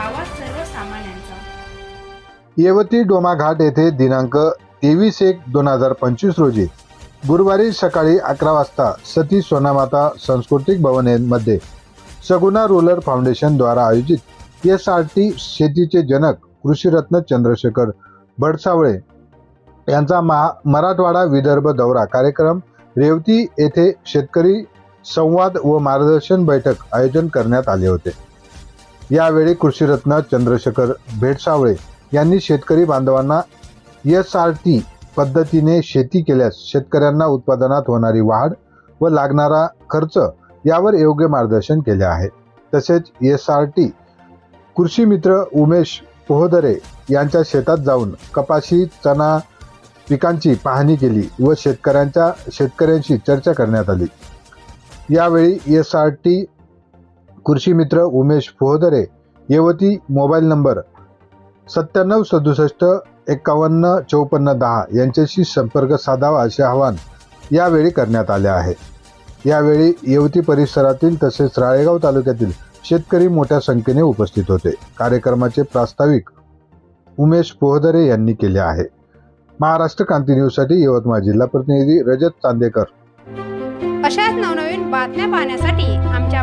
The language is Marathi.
आवाज सर्वसामान्यांचा. येवती डोमा घाट येथे दिनांक तेवीस एक दोन हजार पंचवीस रोजी गुरुवारी सकाळी अकरा वाजता सती सोनामाता सांस्कृतिक भवनमध्ये सगुना रोलर फाउंडेशन द्वारा आयोजित एस आर टी शेतीचे जनक कृषीरत्न चंद्रशेखर भडसावळे यांचा महा मराठवाडा विदर्भ दौरा कार्यक्रम रेवती येथे शेतकरी संवाद व मार्गदर्शन बैठक आयोजन करण्यात आले होते. यावेळी कृषीरत्न चंद्रशेखर भेटसावळे यांनी शेतकरी बांधवांना एस आर टी पद्धतीने शेती केल्यास शेतकऱ्यांना उत्पादनात होणारी वाढ व लागणारा खर्च यावर योग्य मार्गदर्शन केले आहे. तसेच एस आर टी कृषी मित्र उमेश पोहदरे यांच्या शेतात जाऊन कपाशी चणा पिकांची पाहणी केली व शेतकऱ्यांच्या शेतकऱ्यांशी चर्चा करण्यात आली. यावेळी एस आर टी कृषीमित्र उमेश फोहदरे येवती मोबाईल नंबर सत्त्याण्णव सदुसष्ट एकावन्न चौपन्न दहा यांच्याशी संपर्क साधावा असे आवाहन यावेळी करण्यात आले आहे. यावेळी येवती परिसरातील तसेच राळेगाव तालुक्यातील शेतकरी मोठ्या संख्येने उपस्थित होते. कार्यक्रमाचे प्रास्ताविक उमेश पोहदरे यांनी केले आहे. महाराष्ट्र क्रांती न्यूजसाठी यवतमाळ जिल्हा प्रतिनिधी रजत चांदेकर. अशाच नवनवीन बातम्या पाहण्यासाठी आमच्या